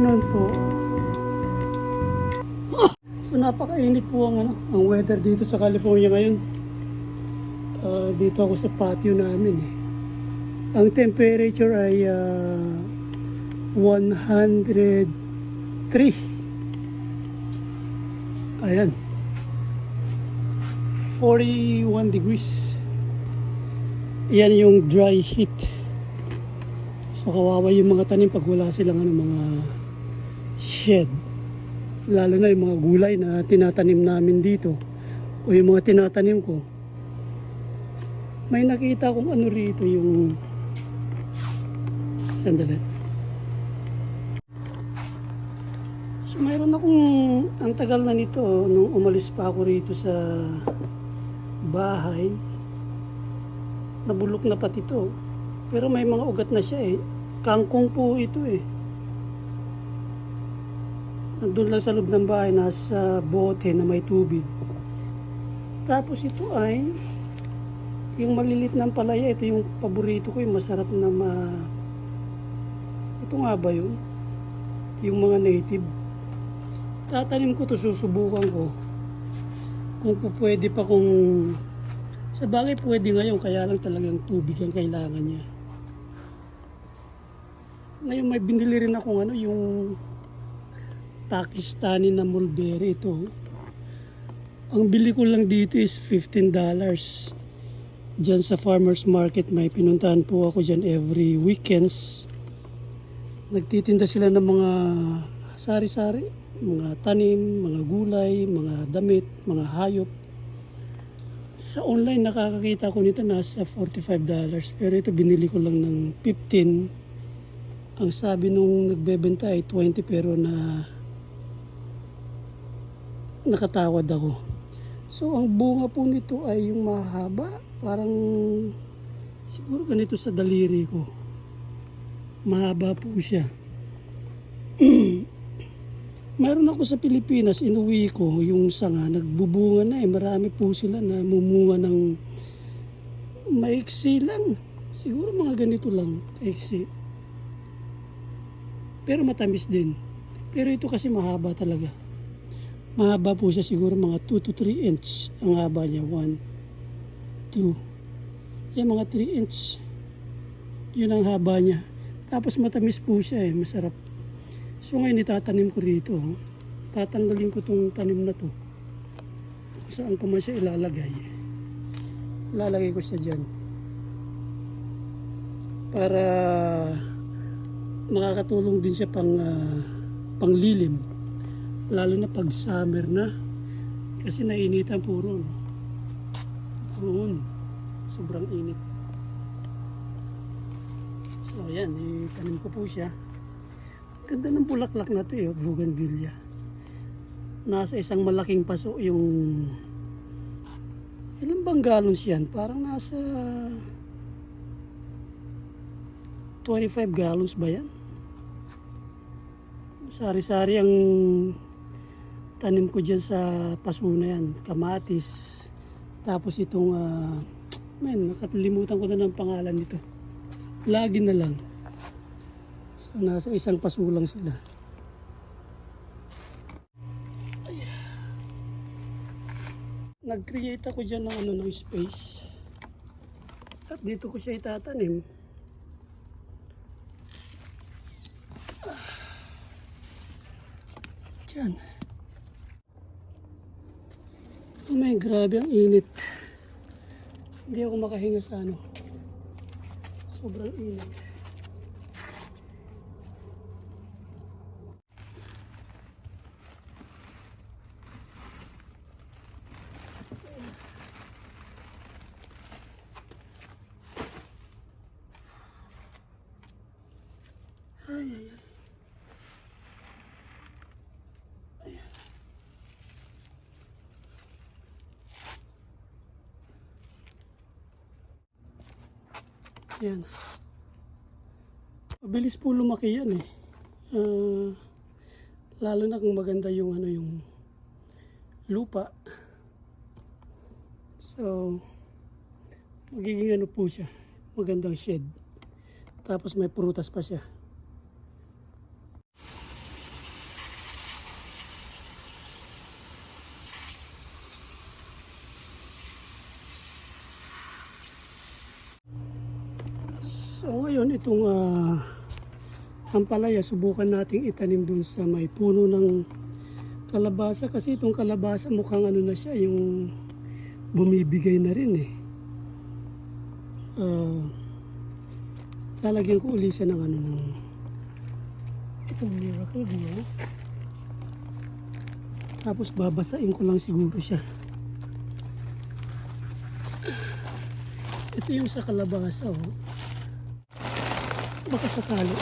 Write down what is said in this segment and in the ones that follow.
afternoon po. So napakainit po ang ano, ang weather dito sa California ngayon. Ah, dito ako sa patio namin eh. Ang temperature ay ah, 103. Ayan. 41 degrees. Yan yung dry heat. So kawawa yung mga tanim pag wala silang ano, mga shed. Lalo na yung mga gulay na tinatanim namin dito. O yung mga tinatanim ko. May nakita kong ano rito yung... Sandali. So mayroon akong... Ang tagal na nito nung umalis pa ako rito sa bahay. Nabulok na pati to. Pero may mga ugat na siya eh. Kangkong po ito eh. Nandun lang sa loob ng bahay, nasa bote na may tubig. Tapos ito ay, yung malilit ng palaya, ito yung paborito ko, yung masarap na ma... Ito nga ba yun? Yung mga native. Tatanim ko to susubukan ko. Kung pwede pa kung... Sa bagay pwede ngayon, kaya lang talagang tubig ang kailangan niya. Ngayon may binili rin akong ano, yung Pakistani na mulberry ito. Ang bili ko lang dito is $15. Diyan sa farmer's market may pinuntahan po ako dyan every weekends. Nagtitinda sila ng mga sari-sari, mga tanim, mga gulay, mga damit, mga hayop. Sa online nakakakita ko nito nasa $45 pero ito binili ko lang ng 15 ang sabi nung nagbebenta ay 20 pero na nakatawad ako. So ang bunga po nito ay yung mahaba, parang siguro ganito sa daliri ko. Mahaba po siya. Meron ako sa Pilipinas, inuwi ko yung sanga, nagbubunga na eh. Marami po sila na mumunga ng maiksi lang. Siguro mga ganito lang, kaiksi. Pero matamis din. Pero ito kasi mahaba talaga. Mahaba po siya siguro mga 2 to 3 inch ang haba niya. 1, 2. Yan mga 3 inch. Yun ang haba niya. Tapos matamis po siya eh, masarap. So ngayon itatanim ko rito. oh. Tatanggalin ko tong tanim na to. Saan ko man siya ilalagay. Ilalagay ko siya dyan. Para makakatulong din siya pang ah, panglilim lalo na pag summer na. Kasi nainitan puro no? Roon. sobrang init. So ayan itanim ko po siya. Ganda ng bulaklak na to eh bougainvillea. Nasa isang malaking paso yung ilan bang gallons yan? Parang nasa 25 gallons ba yan? Sari-sari ang tanim ko dyan sa paso na yan. Kamatis. Tapos itong, ah, men, nakalimutan ko na ng pangalan nito. Lagi na lang. So, nasa isang paso lang sila. Nag-create ako dyan ng ano ng space. At dito ko siya itatanim. Diyan. Oh my, grabe ang init. Hindi ako makahinga sa ano. Sobrang init. Ay, ay, ay. Yan. Mabilis po lumaki yan eh. Ah, lalo na kung maganda yung ano yung lupa. So, magiging ano po siya. Magandang shed. Tapos may prutas pa siya. So ngayon itong ah, ampalaya subukan nating itanim dun sa may puno ng kalabasa kasi itong kalabasa mukhang ano na siya yung bumibigay na rin eh. Ah, lalagyan ko uli siya ng ano ng itong miracle grow. Tapos babasain ko lang siguro siya. Ito yung sa kalabasa oh. Baka sakali.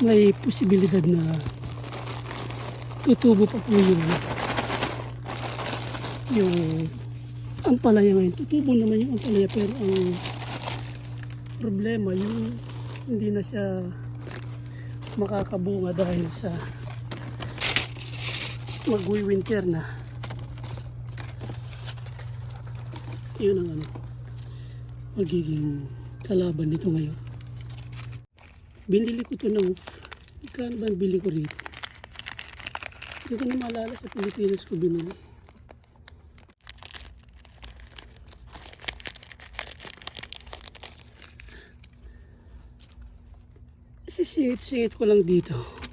May posibilidad na tutubo pa po yung yung ampalaya ngayon. Tutubo naman yung ampalaya pero ang problema yung hindi na siya makakabunga dahil sa magwi-winter na. Yun ang ano, magiging kalaban nito ngayon. Binili ko to ng, magkano ba bili ko rito? Hindi ko na maalala sa Pilipinas ko binili. Sisingit-singit ko lang dito.